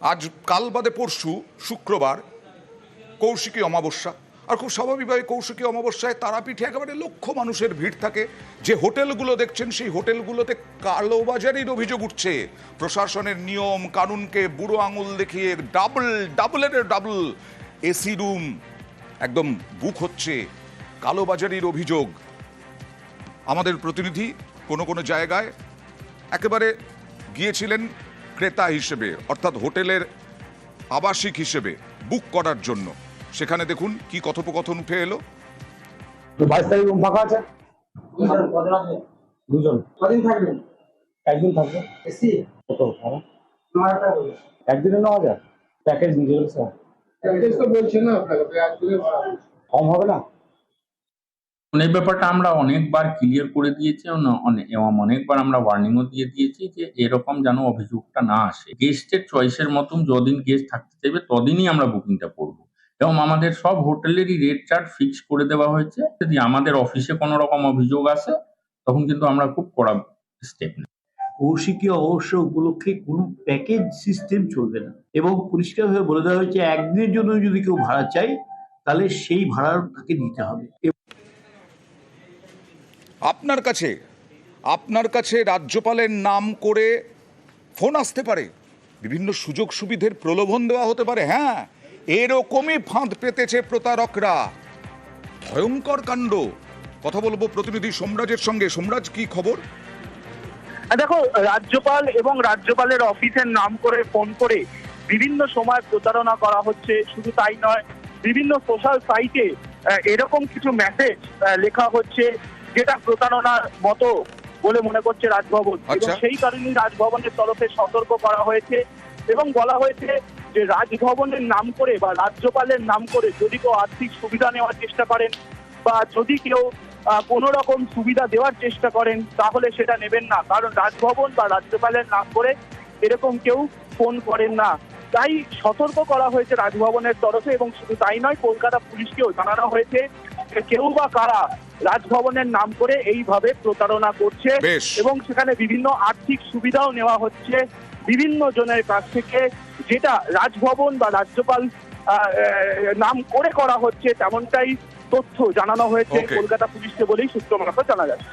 আজ কাল বাদে পরশু, শুক্রবার, কৌশিকী অমাবস্যা। আর খুব স্বাভাবিকভাবে কৌশিকী অমাবস্যায় তারাপীঠে একেবারে লক্ষ মানুষের ভিড় থাকে। যে হোটেলগুলো দেখছেন, সেই হোটেলগুলোতে কালোবাজারির অভিযোগ উঠছে। প্রশাসনের নিয়ম, কানুনকে বুড়ো আঙুল দেখিয়ে ডাবল ডাবলের ডাবল এসি রুম একদম বুক হচ্ছে কালোবাজারির অভিযোগ। আমাদের প্রতিনিধি কোনো কোনো জায়গায় একেবারে গিয়েছিলেন ক্রেতা হিসেবে অর্থাৎ হোটেলের আবাসিক হিসেবে বুক করার জন্য। সেখানে দেখুন কি কথোপকথন উঠে এলো। বাইশ তারিখ রুম ফাঁকা আছে? দুজন। কদিন থাকবেন? একদিন থাকবে। এসি? কত? ভাড়া একদিনে ন হাজার প্যাকেজ নিজের স্যার। প্যাকেজ তো বলছে না আপনাকে। কম হবে না? এই ব্যাপারটা আমরা অনেকবার ক্লিয়ার করে দিয়েছি এবং অনে- এবং অনেকবার আমরা ওয়ার্নিংও দিয়ে দিয়েছি যে এরকম যেন অভিযোগটা না আসে। গেস্টের চয়েসের মতন যদিন গেস্ট থাকতে চাইবে, তদিনই আমরা বুকিংটা করব। এবং আমাদের সব হোটেলেরই রেট চার্ট ফিক্স করে দেওয়া হয়েছে। যদি আমাদের অফিসে কোনো রকম অভিযোগ আসে, তখন কিন্তু আমরা খুব কড়া স্টেপ নেব। কৌশিকী অবশ্য উপলক্ষে কোনো প্যাকেজ সিস্টেম চলবে না। এবং পরিষ্কারভাবে বলে দেওয়া হয়েছে একদিনের জন্য যদি কেউ ভাড়া চাই তাহলে সেই ভাড়া তাকে দিতে হবে। আপনার কাছে আপনার কাছে রাজ্যপালের নাম করে ফোন আসতে পারে। বিভিন্ন সুযোগ সুবিধের প্রলোভন দেওয়া হতে পারে। হ্যাঁ এরকমই ফাঁদ পেতেছে প্রতারকরা। ভয়ঙ্কর কাণ্ড। কথা বলব প্রতিনিধি সোমরাজের সঙ্গে। সোমরাজ, কি খবর? দেখো, রাজ্যপাল এবং রাজ্যপালের অফিসের নাম করে ফোন করে বিভিন্ন সময় প্রতারণা করা হচ্ছে। শুধু তাই নয়, বিভিন্ন সোশ্যাল সাইটে এরকম কিছু মেসেজ লেখা হচ্ছে। যেটা প্রতারণার মতো বলে মনে করছে রাজভবন। এবং আচ্ছা। সেই কারণেই রাজভবনের তরফে সতর্ক করা হয়েছে এবং বলা হয়েছে যে রাজভবনের নাম করে বা রাজ্যপালের নাম করে যদি কেউ আর্থিক সুবিধা নেওয়ার চেষ্টা করেন বা যদি কেউ কোনো রকম সুবিধা দেওয়ার চেষ্টা করেন তাহলে সেটা নেবেন না। কারণ রাজভবন বা রাজ্যপালের নাম করে এরকম কেউ ফোন করেন না। তাই সতর্ক করা হয়েছে রাজভবনের তরফে এবং শুধু তাই নয় কলকাতা পুলিশকেও জানানো হয়েছে কেউ বা কারা রাজভবনের নাম করে এইভাবে প্রতারণা করছে এবং সেখানে বিভিন্ন আর্থিক সুবিধাও নেওয়া হচ্ছে বিভিন্ন জনের কাছ থেকে। যেটা রাজভবন বা রাজ্যপাল নাম করে করা হচ্ছে তেমনটাই তথ্য জানানো হয়েছে. কলকাতা পুলিশকে বলেই সূত্র মারফত জানা যাচ্ছে।